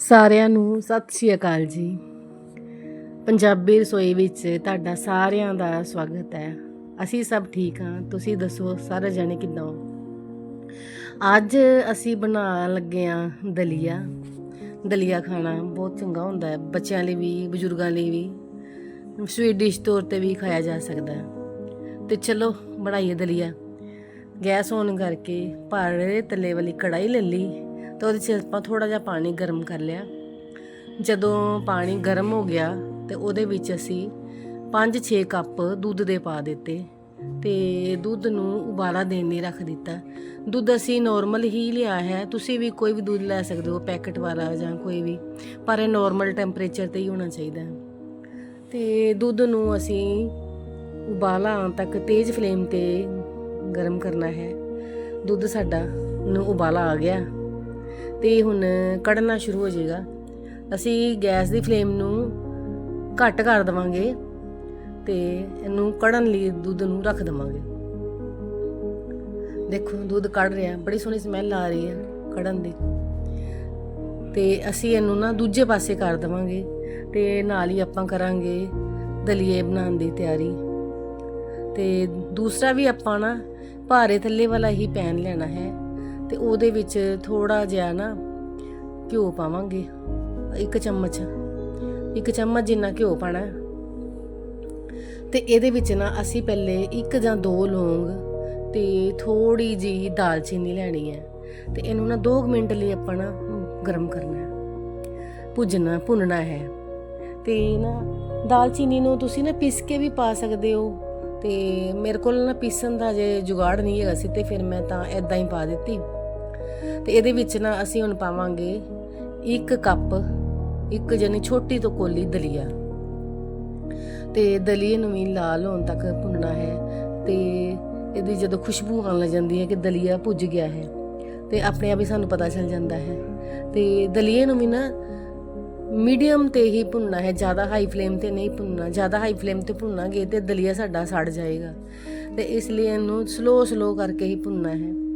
ਸਾਰਿਆਂ ਨੂੰ ਸਤਿ ਸ਼੍ਰੀ ਅਕਾਲ ਜੀ। ਪੰਜਾਬੀ ਰਸੋਈ ਵਿੱਚ ਤੁਹਾਡਾ ਸਾਰਿਆਂ ਦਾ ਸਵਾਗਤ ਹੈ। ਅਸੀਂ ਸਭ ਠੀਕ ਹਾਂ। ਤੁਸੀਂ ਦੱਸੋ ਸਾਰੇ ਜਣੇ ਕਿੱਦਾਂ ਹੋ? ਅੱਜ ਅਸੀਂ ਬਣਾਉਣ ਲੱਗੇ ਹਾਂ ਦਲੀਆ। ਦਲੀਆ ਖਾਣਾ ਬਹੁਤ ਚੰਗਾ ਹੁੰਦਾ ਹੈ। ਬੱਚਿਆਂ ਲਈ ਵੀ, ਬਜ਼ੁਰਗਾਂ ਲਈ ਵੀ, ਸਵੀਟ ਡਿਸ਼ ਤੌਰ ਤੇ ਵੀ ਖਾਇਆ ਜਾ ਸਕਦਾ ਹੈ। ਤੇ ਚਲੋ, ਬਣਾਈਏ ਦਲੀਆ। ਗੈਸ ਔਨ ਕਰਕੇ ਭਾਰੇ ਤਲੇ ਵਾਲੀ ਕੜਾਈ ਲੈ ਲਈ। ਤਾਂ ਉਹਦੇ 'ਚ ਆਪਾਂ ਥੋੜਾ ਜਿਹਾ ਪਾਣੀ ਗਰਮ ਕਰ ਲਿਆ। ਜਦੋਂ ਪਾਣੀ ਗਰਮ ਹੋ ਗਿਆ ਤੇ ਉਹਦੇ ਵਿੱਚ ਅਸੀਂ 5-6 ਕੱਪ ਦੁੱਧ ਦੇ ਪਾ ਦਿੱਤੇ ਤੇ ਦੁੱਧ ਨੂੰ ਉਬਾਲਾ ਦੇਣ ਲਈ ਰੱਖ ਦਿੱਤਾ। ਦੁੱਧ ਅਸੀਂ ਨਾਰਮਲ ਹੀ ਲਿਆ ਹੈ। ਤੁਸੀਂ ਵੀ ਕੋਈ ਵੀ ਦੁੱਧ ਲੈ ਸਕਦੇ ਹੋ ਪੈਕਟ ਵਾਲਾ ਜਾਂ ਕੋਈ ਵੀ, ਪਰ ਇਹ ਨਾਰਮਲ ਟੈਂਪਰੇਚਰ ਤੇ ਹੀ ਹੋਣਾ ਚਾਹੀਦਾ। ਹੈ ਤੇ ਦੁੱਧ ਨੂੰ ਅਸੀਂ ਉਬਾਲਾ ਆਉਣ ਤੱਕ ਤੇਜ਼ ਫਲੇਮ ਤੇ ਗਰਮ ਕਰਨਾ ਹੈ। ਦੁੱਧ ਸਾਡਾ ਨੂੰ ਉਬਾਲਾ ਆ ਗਿਆ। ਤੇ ਹੁਣ ਕੜਨਾ ਸ਼ੁਰੂ ਹੋ ਜਾਏਗਾ। ਅਸੀਂ ਗੈਸ ਦੀ ਫਲੇਮ ਨੂੰ ਘੱਟ ਕਰ ਦਵਾਂਗੇ ਤੇ ਇਹਨੂੰ ਕੜਨ ਲਈ ਦੁੱਧ ਨੂੰ ਰੱਖ ਦਵਾਂਗੇ। ਦੇਖੋ, ਦੁੱਧ ਕੱਢ ਰਿਹਾ, ਬੜੀ ਸੋਹਣੀ ਸਮੈਲ ਆ ਰਹੀ ਹੈ ਕੜਨ ਦੀ। ਤੇ ਅਸੀਂ ਇਹਨੂੰ ਨਾ ਦੂਜੇ ਪਾਸੇ ਕਰ ਦਵਾਂਗੇ ਤੇ ਨਾਲ ਹੀ ਆਪਾਂ ਕਰਾਂਗੇ ਦਲੀਏ ਬਣਾਉਣ ਦੀ ਤਿਆਰੀ। ਤੇ ਦੂਸਰਾ ਵੀ ਆਪਾਂ ਨਾ ਭਾਰੇ ਥੱਲੇ ਵਾਲਾ ਹੀ ਪੈਨ ਲੈਣਾ ਹੈ। ਤੇ ਉਹਦੇ ਵਿੱਚ ਥੋੜਾ ਜਿਹਾ ਨਾ ਘਿਓ ਪਾਵਾਂਗੇ, ਇੱਕ ਚਮਚ। ਇੱਕ ਚਮਚ ਜਿੰਨਾ ਘਿਓ ਪਾਣਾ। ਹੈ। ਤੇ ਇਹਦੇ ਵਿੱਚ ਨਾ ਅਸੀਂ ਪਹਿਲੇ ਇੱਕ ਜਾਂ ਦੋ ਲੌਂਗ ਤੇ ਥੋੜੀ ਜੀ ਦਾਲਚੀਨੀ ਲੈਣੀ ਹੈ। ਤੇ ਇਹਨੂੰ ਨਾ 2 ਮਿੰਟ ਲਈ ਆਪਾਂ ਨਾ ਗਰਮ ਕਰਨਾ ਹੈ। ਭੁੰਨਣਾ ਭੁੰਨਣਾ ਹੈ। ਤੇ ਨਾ ਦਾਲਚੀਨੀ ਨੂੰ ਤੁਸੀਂ ਨਾ ਪੀਸ ਕੇ ਵੀ ਪਾ ਸਕਦੇ ਹੋ। ਤੇ ਮੇਰੇ ਕੋਲ ਨਾ ਪੀਸਣ ਦਾ ਜੇ ਜੁਗਾੜ ਨਹੀਂ ਹੈਗਾ ਸੀ ਤੇ ਫਿਰ ਮੈਂ ਤਾਂ ਐਦਾਂ ਹੀ ਪਾ ਦਿੱਤੀ। ਤੇ ਇਹਦੇ ਵਿੱਚ ਨਾ ਅਸੀਂ ਹੁਣ ਪਾਵਾਂਗੇ ਇੱਕ ਕੱਪ, ਇੱਕ ਜਨੀ ਛੋਟੀ ਤੋਂ ਕੋਲੀ ਦਲੀਆ। ਤੇ ਦਲੀਏ ਨੂੰ ਵੀ ਲਾਲ ਹੋਣ ਤੱਕ ਭੁੰਨਣਾ ਹੈ ਤੇ ਇਹਦੀ ਜਦੋਂ ਖੁਸ਼ਬੂ ਆਉਣ ਲੱਗ ਜਾਂਦੀ ਹੈ ਕਿ ਦਲੀਆ ਭੁੱਜ ਗਿਆ ਹੈ ਤੇ ਆਪਣੇ ਆਪ ਹੀ ਸਾਨੂੰ ਪਤਾ ਚੱਲ ਜਾਂਦਾ ਹੈ। ਤੇ ਦਲੀਏ ਨੂੰ ਵੀ ਨਾ ਮੀਡੀਅਮ ਤੇ ਹੀ ਭੁੰਨਣਾ ਹੈ, ਜ਼ਿਆਦਾ ਹਾਈ ਫਲੇਮ ਤੇ ਨਹੀਂ ਭੁੰਨਣਾ, ਜ਼ਿਆਦਾ ਹਾਈ ਫਲੇਮ ਤੇ ਭੁੰਨਾਂਗੇ ਤੇ ਦਲੀਆ ਸਾਡਾ ਸੜ ਜਾਏਗਾ। ਤੇ ਇਸ ਲਈ ਇਹਨੂੰ ਸਲੋ ਸਲੋ ਕਰਕੇ ਹੀ ਭੁੰਨਣਾ ਹੈ।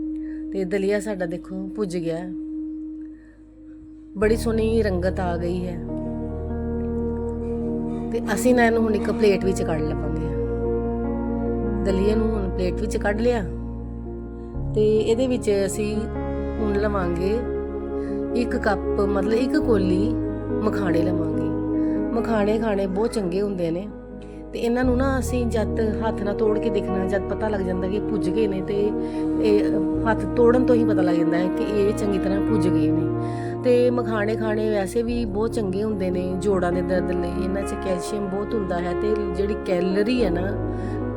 ਤੇ ਦਲੀਆ ਸਾਡਾ ਦੇਖੋ ਭੁੱਜ ਗਿਆ। ਬੜੀ ਸੋਹਣੀ ਰੰਗਤ ਆ ਗਈ ਹੈ। ਤੇ ਅਸੀਂ ਨਾ ਇਹਨੂੰ ਹੁਣ ਇੱਕ ਪਲੇਟ ਵਿੱਚ ਕੱਢ ਲਵਾਂਗੇ। ਦਲੀਏ ਨੂੰ ਹੁਣ ਪਲੇਟ ਵਿੱਚ ਕੱਢ ਲਿਆ। ਤੇ ਇਹਦੇ ਵਿੱਚ ਅਸੀਂ ਹੁਣ ਲਵਾਂਗੇ ਇੱਕ ਕੱਪ, ਮਤਲਬ ਇੱਕ ਕੋਲੀ ਮਖਾਣੇ ਲਵਾਂਗੇ। ਮਖਾਣੇ ਖਾਣੇ ਬਹੁਤ ਚੰਗੇ ਹੁੰਦੇ ਨੇ। ਤੇ ਇਹਨਾਂ ਨੂੰ ਨਾ ਅਸੀਂ ਜਦ ਹੱਥ ਨਾਲ ਤੋੜ ਕੇ ਦੇਖਣਾ, ਜਦ ਪਤਾ ਲੱਗ ਜਾਂਦਾ ਕਿ ਪੁੱਜ ਗਏ ਨੇ ਤੇ ਇਹ ਹੱਥ ਤੋੜਨ ਤੋਂ ਹੀ ਪਤਾ ਲੱਗ ਜਾਂਦਾ ਹੈ ਕਿ ਇਹ ਚੰਗੀ ਤਰ੍ਹਾਂ ਪੁੱਜ ਗਏ ਨੇ। ਤੇ ਮਖਾਣੇ ਖਾਣੇ ਵੈਸੇ ਵੀ ਬਹੁਤ ਚੰਗੇ ਹੁੰਦੇ ਨੇ, ਜੋੜਾਂ ਦੇ ਦਰਦ ਲਈ। ਇਹਨਾਂ 'ਚ ਕੈਲਸ਼ੀਅਮ ਬਹੁਤ ਹੁੰਦਾ ਹੈ ਤੇ ਜਿਹੜੀ ਕੈਲਰੀ ਹੈ ਨਾ,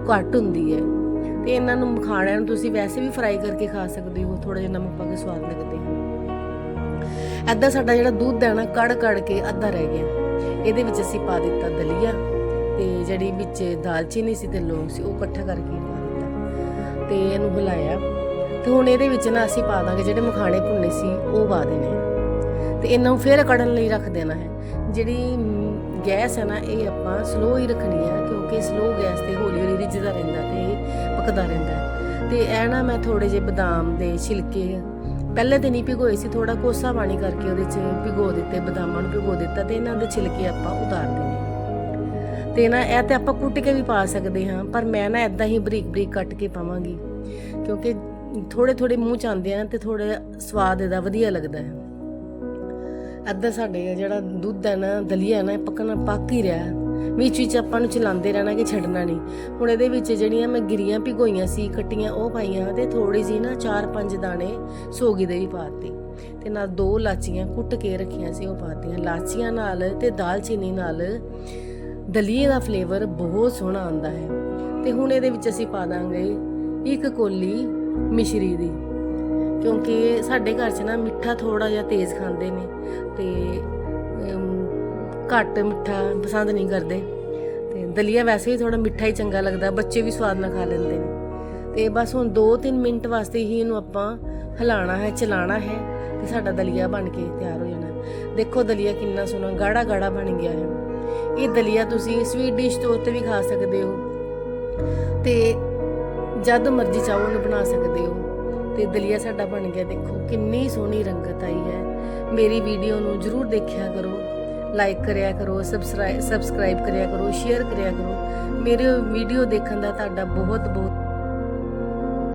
ਘੱਟ ਹੁੰਦੀ ਹੈ। ਤੇ ਇਹਨਾਂ ਨੂੰ ਮਖਾਣਿਆਂ ਨੂੰ ਤੁਸੀਂ ਵੈਸੇ ਵੀ ਫਰਾਈ ਕਰਕੇ ਖਾ ਸਕਦੇ ਹੋ ਥੋੜਾ ਜਿਹਾ ਨਮਕ ਪਾ ਕੇ ਸਵਾਦ ਲੱਗਦੇ ਹਨ ਅੱਧਾ ਸਾਡਾ ਜਿਹੜਾ ਦੁੱਧ ਹੈ ਨਾ ਕੜ ਕੜ ਕੇ ਅੱਧਾ ਰਹਿ ਗਿਆ। ਇਹਦੇ ਵਿੱਚ ਅਸੀਂ ਪਾ ਦਿੱਤਾ ਦਲੀਆ। ਤੇ ਜਿਹੜੀ ਵਿੱਚ ਦਾਲਚੀਨੀ ਸੀ ਤੇ ਲੌਂਗ ਸੀ, ਉਹ ਇਕੱਠਾ ਕਰਕੇ ਪਾ ਦਿੱਤਾ ਤੇ ਇਹਨੂੰ ਹਿਲਾਇਆ ਤੇ ਹੁਣ ਇਹਦੇ ਵਿੱਚ ਨਾ ਅਸੀਂ ਪਾ ਦਾਂਗੇ ਜਿਹੜੇ ਮਖਾਣੇ ਭੁੰਨੇ ਸੀ, ਉਹ ਪਾ ਦੇਣੇ ਆ। ਤੇ ਇਹਨਾਂ ਨੂੰ ਫੇਰ ਕੜਨ ਲਈ ਰੱਖ ਦੇਣਾ ਹੈ ਜਿਹੜੀ ਗੈਸ ਹੈ ਨਾ, ਇਹ ਆਪਾਂ ਸਲੋ ਹੀ ਰੱਖਣੀ ਹੈ, ਕਿਉਂਕਿ ਸਲੋ ਗੈਸ ਤੇ ਹੌਲੀ ਹੌਲੀ ਰਿੱਝਦਾ ਰਹਿੰਦਾ ਤੇ ਪੱਕਦਾ ਰਹਿੰਦਾ ਹੈ। ਤੇ ਇਹ ਨਾ ਮੈਂ ਥੋੜੇ ਜਿਹੇ ਬਦਾਮ ਦੇ ਛਿਲਕੇ, ਪਹਿਲੇ ਦਿਨ ਹੀ ਭਿਗੋਏ ਸੀ ਥੋੜਾ ਕੋਸਾ ਪਾਣੀ ਕਰਕੇ ਉਹਦੇ 'ਚ ਭਿਗੋ ਦਿੱਤੇ, ਬਦਾਮਾਂ ਨੂੰ ਭਿਗੋ ਦਿੱਤਾ ਤੇ ਇਹਨਾਂ ਦੇ ਛਿਲਕੇ ਆਪਾਂ ਉਤਾਰ ਦੇਣੇ ਤੇ ਨਾ ਇਹ ਤੇ ਆਪਾਂ ਕੁੱਟ ਕੇ ਵੀ ਪਾ ਸਕਦੇ ਹਾਂ, ਪਰ ਮੈਂ ਨਾ ਇਦਾਂ ਹੀ ਬਰੀਕ ਬਰੀਕ ਕੱਟ ਕੇ ਪਾਵਾਂਗੀ। ਕਿਉਂਕਿ ਥੋੜੇ ਥੋੜੇ ਮੂੰਹ ਚ ਆਉਂਦੇ ਆ ਤੇ ਥੋੜਾ ਸਵਾਦ ਇਹਦਾ ਵਧੀਆ ਲੱਗਦਾ ਹੈ। ਅੱਧਾ ਸਾਡੇ ਜਿਹੜਾ ਦੁੱਧ ਹੈ ਨਾ, ਦਲੀਆ ਹੈ ਨਾ ਪੱਕਣਾ ਪੱਕ ਹੀ ਰਿਹਾ ਵਿੱਚ ਵਿੱਚ ਆਪਾਂ ਨੂੰ ਚਲਾਉਂਦੇ ਰਹਿਣਾ ਕਿ ਛੱਡਣਾ ਨਹੀਂ। ਹੁਣ ਇਹਦੇ ਵਿੱਚ ਜਿਹੜੀਆਂ ਮੈਂ ਗਿਰੀਆਂ ਭਿਗੋਈਆਂ ਸੀ, ਕੱਟੀਆਂ ਉਹ ਪਾਈਆਂ ਤੇ ਥੋੜੀ ਜੀ ਨਾ 4-5 ਦਾਣੇ ਸੋਗੀ ਦੇ ਵੀ ਪਾਤੇ ਤੇ ਨਾਲ ਦੋ ਲਾਚੀਆਂ ਕੁੱਟ ਕੇ ਰੱਖੀਆਂ ਸੀ, ਉਹ ਪਾਤੀਆਂ ਲਾਚੀਆਂ ਨਾਲ ਤੇ ਦਾਲਚੀਨੀ ਨਾਲ ਦਲੀਏ ਦਾ ਫਲੇਵਰ ਬਹੁਤ ਸੋਹਣਾ ਆਉਂਦਾ ਹੈ। ਤੇ ਹੁਣ ਇਹਦੇ ਵਿੱਚ ਅਸੀਂ ਪਾ ਦਾਂਗੇ ਇੱਕ ਕੋਲੀ ਮਿਸ਼ਰੀ ਦੀ। ਕਿਉਂਕਿ ਸਾਡੇ ਘਰ 'ਚ ਨਾ ਮਿੱਠਾ ਥੋੜਾ ਜਿਹਾ ਤੇਜ਼ ਖਾਂਦੇ ਨੇ ਤੇ ਘੱਟ ਮਿੱਠਾ ਪਸੰਦ ਨਹੀਂ ਕਰਦੇ। ਤੇ ਦਲੀਆ ਵੈਸੇ ਹੀ ਥੋੜਾ ਮਿੱਠਾ ਹੀ ਚੰਗਾ ਲੱਗਦਾ, ਬੱਚੇ ਵੀ ਸਵਾਦ ਨਾਲ ਖਾ ਲੈਂਦੇ ਨੇ। ਤੇ ਬਸ ਹੁਣ 2-3 ਮਿੰਟ ਵਾਸਤੇ ਹੀ ਇਹਨੂੰ ਆਪਾਂ ਹਿਲਾਣਾ ਹੈ ਚਲਾਣਾ ਹੈ ਤੇ ਸਾਡਾ ਦਲੀਆ ਬਣ ਕੇ ਤਿਆਰ ਹੋ ਜਾਣਾ। ਦੇਖੋ ਦਲੀਆ ਕਿੰਨਾ ਸੋਹਣਾ ਗਾੜਾ ਗਾੜਾ ਬਣ ਗਿਆ ਹੈ। ਇਹ ਦਲੀਆ ਤੁਸੀਂ ਸਵੀਟ ਡਿਸ਼ ਤੌਰ ਤੇ ਵੀ ਖਾ ਸਕਦੇ ਹੋ। ਤੇ ਜਦ ਮਰਜ਼ੀ ਚਾਹੋ ਉਹਨੂੰ ਬਣਾ ਸਕਦੇ ਹੋ। ਤੇ ਦਲੀਆ ਸਾਡਾ ਬਣ ਗਿਆ, ਦੇਖੋ ਕਿੰਨੀ ਸੋਹਣੀ ਰੰਗਤ ਆਈ ਹੈ। ਮੇਰੀ ਵੀਡੀਓ ਨੂੰ ਜਰੂਰ ਦੇਖਿਆ ਕਰੋ ਲਾਈਕ ਕਰਿਆ ਕਰੋ ਸਬਸਕ੍ਰਾਈਬ ਸਬਸਕ੍ਰਾਈਬ ਕਰਿਆ ਕਰੋ ਸ਼ੇਅਰ ਕਰਿਆ ਕਰੋ। ਮੇਰੇ ਵੀਡੀਓ ਦੇਖਣ ਦਾ ਤੁਹਾਡਾ ਬਹੁਤ ਬਹੁਤ